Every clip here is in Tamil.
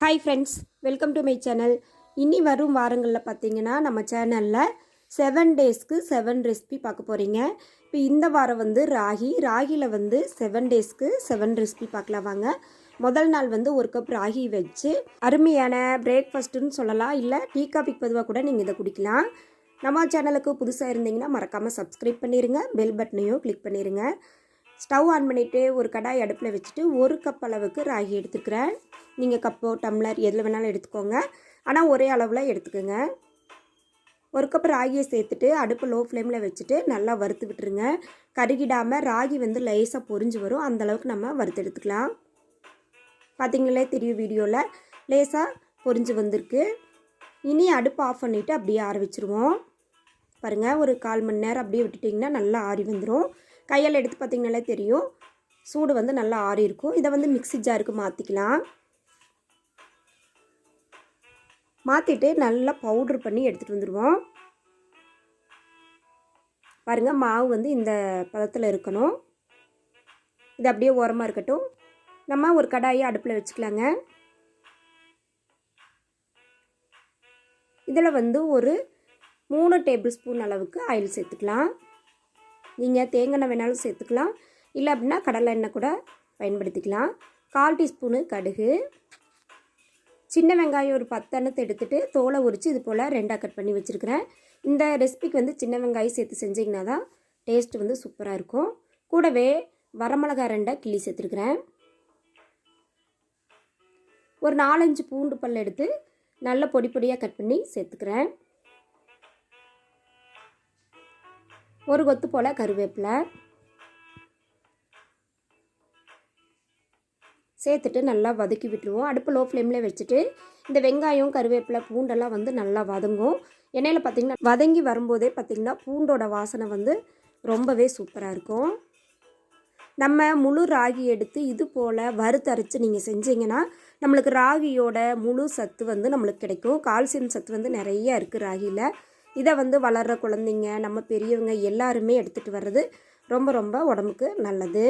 Hi friends welcome to my channel இனி வரும் வாரங்களில் பார்த்தீங்கன்னா நம்ம சேனலில் செவன் டேஸ்க்கு செவன் ரெசிபி பார்க்க போகிறீங்க இப்போ இந்த வாரம் வந்து ராகி ராகியில் வந்து செவன் டேஸ்க்கு செவன் ரெசிபி பார்க்கலாம் வாங்க. முதல் நாள் வந்து ஒரு கப் ராகி வச்சு அருமையான பிரேக்ஃபாஸ்ட்டுன்னு சொல்லலாம் இல்லை டீ காஃபிக்கு பதுவாக கூட நீங்கள் இதை குடிக்கலாம். நம்ம சேனலுக்கு புதுசாக இருந்தீங்கன்னா மறக்காமல் சப்ஸ்கிரைப் பண்ணிடுங்க பெல் பட்டனையும் கிளிக் பண்ணிடுங்க ஸ்டவ் ஆன் பண்ணிவிட்டு ஒரு கடாய் அடுப்பில் வச்சுட்டு ஒரு கப் அளவுக்கு ராகி எடுத்துக்கிறேன். நீங்கள் கப்போ டம்ளர் எதில் வேணாலும் எடுத்துக்கோங்க. ஆனால் ஒரே அளவில் எடுத்துக்கோங்க. ஒரு கப் ராகியை சேர்த்துட்டு அடுப்பு லோ ஃப்ளேமில் வச்சுட்டு நல்லா வறுத்து விட்டுருங்க. கருகிடாமல் ராகி வந்து லேசாக பொரிஞ்சு வரும். அந்த அளவுக்கு நம்ம வறுத்து எடுத்துக்கலாம். பார்த்தீங்களே தெரியும் வீடியோவில் லேசாக பொரிஞ்சு வந்திருக்கு. இனி அடுப்பு ஆஃப் பண்ணிவிட்டு அப்படியே ஆற வச்சுருவோம். பாருங்கள் ஒரு கால் மணி நேரம் அப்படியே விட்டுட்டிங்கன்னா நல்லா ஆறி வந்துடும் கையால் எடுத்து பார்த்தீங்கனாலே தெரியும். சூடு வந்து நல்லா ஆறி இருக்கும் இதை வந்து மிக்ஸி ஜாருக்கு மாற்றிக்கலாம் மாற்றிட்டு நல்லா பவுட்ரு பண்ணி எடுத்துகிட்டு வந்துடுவோம் பாருங்கள் மாவு வந்து இந்த பதத்தில் இருக்கணும். இது அப்படியே ஓரமாக இருக்கட்டும். நம்ம ஒரு கடாயை அடுப்பில் வச்சுக்கலாங்க. இதில் வந்து ஒரு மூணு டேபிள் ஸ்பூன் அளவுக்கு ஆயில் சேர்த்துக்கலாம். நீங்கள் தேங்காய் எண்ணெய் வேணாலும் சேர்த்துக்கலாம். இல்லை அப்படின்னா கடலை எண்ணெய் கூட பயன்படுத்திக்கலாம். கால் டீஸ்பூனு கடுகு. சின்ன வெங்காயம் ஒரு பத்தெண்ணத்தை எடுத்துகிட்டு தோலை உரித்து இது போல் ரெண்டாக கட் பண்ணி வச்சுருக்கிறேன். இந்த ரெசிபிக்கு வந்து சின்ன வெங்காயம் சேர்த்து செஞ்சிங்கன்னா தான் டேஸ்ட் வந்து சூப்பராக இருக்கும். கூடவே வரமிளகா ரெண்டாக கிள்ளி சேர்த்துருக்குறேன். ஒரு நாலஞ்சு பூண்டு பல் எடுத்து நல்ல பொடி பொடியாக கட் பண்ணி சேர்த்துக்கிறேன். ஒரு கொத்து போல் கருவேப்பிலை. சேர்த்துட்டு நல்லா வதக்கி விட்டுருவோம். அடுப்பு லோ ஃப்ளேமில் வச்சுட்டு இந்த வெங்காயம் கருவேப்பிலை பூண்டெல்லாம் வந்து நல்லா வதங்கும். எண்ணெயில் பார்த்திங்கன்னா வதங்கி வரும்போதே பார்த்திங்கன்னா பூண்டோட வாசனை வந்து ரொம்பவே சூப்பராக இருக்கும். நம்ம முழு ராகி எடுத்து இது போல் வறுத்தரைச்சி நீங்கள் செஞ்சீங்கன்னா நம்மளுக்கு ராகியோட முழு சத்து வந்து நம்மளுக்கு கிடைக்கும். கால்சியம் சத்து வந்து நிறைய இருக்குது ராகியில் இதை வந்து வளர்கிற குழந்தைங்க நம்ம பெரியவங்க எல்லாருமே எடுத்துகிட்டு வர்றது ரொம்ப ரொம்ப உடம்புக்கு நல்லது.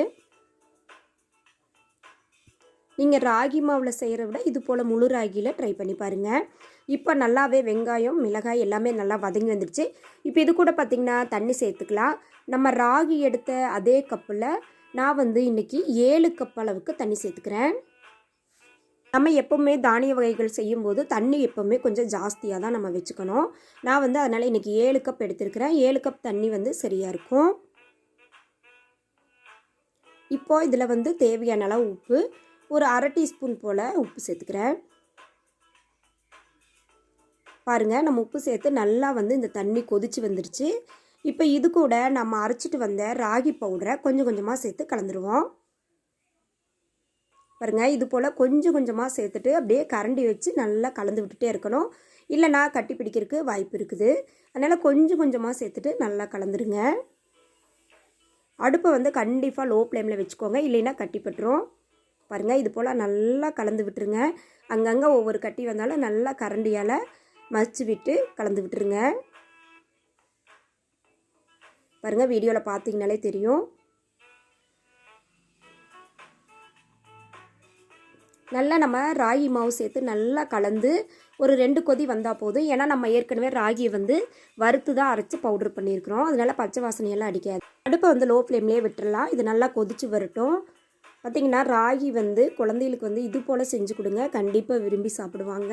நீங்கள் ராகி மாவில் செய்கிற விட இது போல் முழு ராகியில் ட்ரை பண்ணி பாருங்கள் இப்போ நல்லாவே வெங்காயம் மிளகாய் எல்லாமே நல்லா வதங்கி வந்துடுச்சு. இப்போ இது கூட பார்த்திங்கன்னா தண்ணி சேர்த்துக்கலாம். நம்ம ராகி எடுத்த அதே கப்பில் நான் வந்து இன்றைக்கி ஏழு கப் அளவுக்கு தண்ணி சேர்த்துக்கிறேன். நம்ம எப்போவுமே தானிய வகைகள் செய்யும்போது தண்ணி எப்போவுமே கொஞ்சம் ஜாஸ்தியாக தான் நம்ம வச்சுக்கணும். நான் வந்து அதனால் இன்றைக்கி ஏழு கப் எடுத்துருக்கிறேன். ஏழு கப் தண்ணி வந்து சரியாக இருக்கும். இப்போது இதில் வந்து தேவையான அளவு உப்பு. ஒரு அரை டீஸ்பூன் போல் உப்பு சேர்த்துக்கிறேன். பாருங்கள் நம்ம உப்பு சேர்த்து நல்லா வந்து இந்த தண்ணி கொதிச்சு வந்துருச்சு. இப்போ இது கூட நம்ம அரைச்சிட்டு வந்த ராகி பவுடரை கொஞ்சம் கொஞ்சமாக சேர்த்து கலந்துருவோம். பாருங்கள் இது போல் கொஞ்சம் கொஞ்சமாக சேர்த்துட்டு அப்படியே கரண்டி வச்சு நல்லா கலந்து விட்டுட்டே இருக்கணும். இல்லைனா கட்டி பிடிக்கிறதுக்கு வாய்ப்பு இருக்குது. அதனால் கொஞ்சம் கொஞ்சமாக சேர்த்துட்டு நல்லா கலந்துருங்க. அடுப்பை வந்து கண்டிப்பாக லோ ஃப்ளேமில் வச்சுக்கோங்க. இல்லைன்னா கட்டிப்பட்டுரும் பாருங்கள் இது போல் நல்லா கலந்து விட்டுருங்க. அங்கங்கே ஒவ்வொரு கட்டி வந்தாலும் நல்லா கரண்டியால் மதிச்சு விட்டு கலந்து விட்டுருங்க. பாருங்கள் வீடியோவில் பார்த்தீங்கனாலே தெரியும். நல்லா நம்ம ராகி மாவு சேர்த்து நல்லா கலந்து ஒரு ரெண்டு கொதி வந்தால் போதும். ஏன்னா நம்ம ஏற்கனவே ராகியை வந்து வறுத்து தான் அரைச்சி பவுட்ரு பண்ணியிருக்கிறோம். அதனால் பச்சை வாசனையெல்லாம் அடிக்காது. அடுப்பை வந்து லோ ஃப்ளேம்லேயே விட்டுடலாம் இது நல்லா கொதித்து வரட்டும். பார்த்திங்கன்னா ராகி வந்து குழந்தைகளுக்கு வந்து இது போல் செஞ்சு கொடுங்க. கண்டிப்பாக விரும்பி சாப்பிடுவாங்க.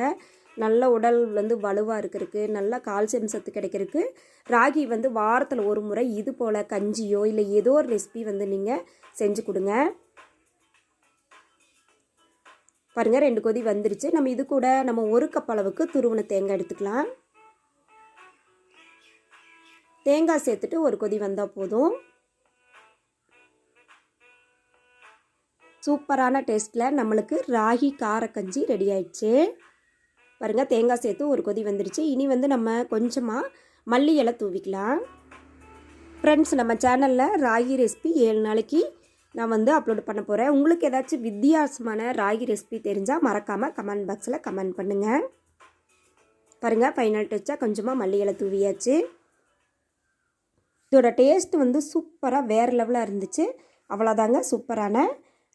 நல்ல உடல் வந்து வலுவாக இருக்கிறதுக்கு நல்ல கால்சியம் சத்து கிடைக்கிறதுக்கு ராகி வந்து வாரத்தில் ஒரு முறை இது போல் கஞ்சியோ இல்லை ஏதோ ஒரு ரெசிபி வந்து நீங்கள் செஞ்சு கொடுங்க. பாருங்கள் ரெண்டு கொதி வந்துருச்சு. நம்ம இது கூட நம்ம ஒரு கப் அளவுக்கு துருவன தேங்காய் எடுத்துக்கலாம். தேங்காய் சேர்த்துட்டு ஒரு கொதி வந்தால் போதும். சூப்பரான டேஸ்ட்டில் நம்மளுக்கு ராகி காரக்கஞ்சி ரெடி ஆயிடுச்சு. பாருங்கள் தேங்காய் சேர்த்து ஒரு கொதி வந்துருச்சு. இனி வந்து நம்ம கொஞ்சமாக மல்லி இலை தூவிக்கலாம். ஃப்ரெண்ட்ஸ் நம்ம சேனலில் ராகி ரெசிபி ஏழு நாளைக்கு நான் வந்து அப்லோட் பண்ண போகிறேன் உங்களுக்கு ஏதாச்சும் வித்தியாசமான ராகி ரெசிபி தெரிஞ்சால் மறக்காமல் கமெண்ட் பாக்ஸில் கமெண்ட் பண்ணுங்கள் பாருங்கள் ஃபைனல் டச்சாக கொஞ்சமாக மல்லி இலை தூவியாச்சு. இதோட டேஸ்ட் வந்து சூப்பராக வேறு லெவலாக இருந்துச்சு. அவ்வளோதாங்க சூப்பரான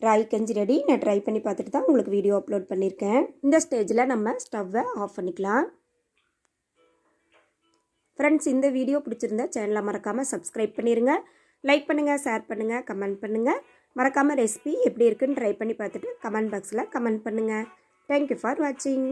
ராகி கஞ்சி ரெடி நான் ட்ரை பண்ணி பார்த்துட்டு தான் உங்களுக்கு வீடியோ அப்லோட் பண்ணியிருக்கேன் இந்த ஸ்டேஜில் நம்ம ஸ்டவ்வை ஆஃப் பண்ணிக்கலாம். ஃப்ரெண்ட்ஸ் இந்த வீடியோ பிடிச்சிருந்தா சேனலை மறக்காமல் சப்ஸ்கிரைப் பண்ணிடுங்க லைக் பண்ணுங்கள் ஷேர் பண்ணுங்கள் கமெண்ட் பண்ணுங்கள் மறக்காமல் ரெசிபி எப்படி இருக்குன்னு ட்ரை பண்ணி பார்த்துட்டு கமெண்ட் பாக்ஸில் கமெண்ட் பண்ணுங்கள் தேங்க்யூ ஃபார் வாட்சிங்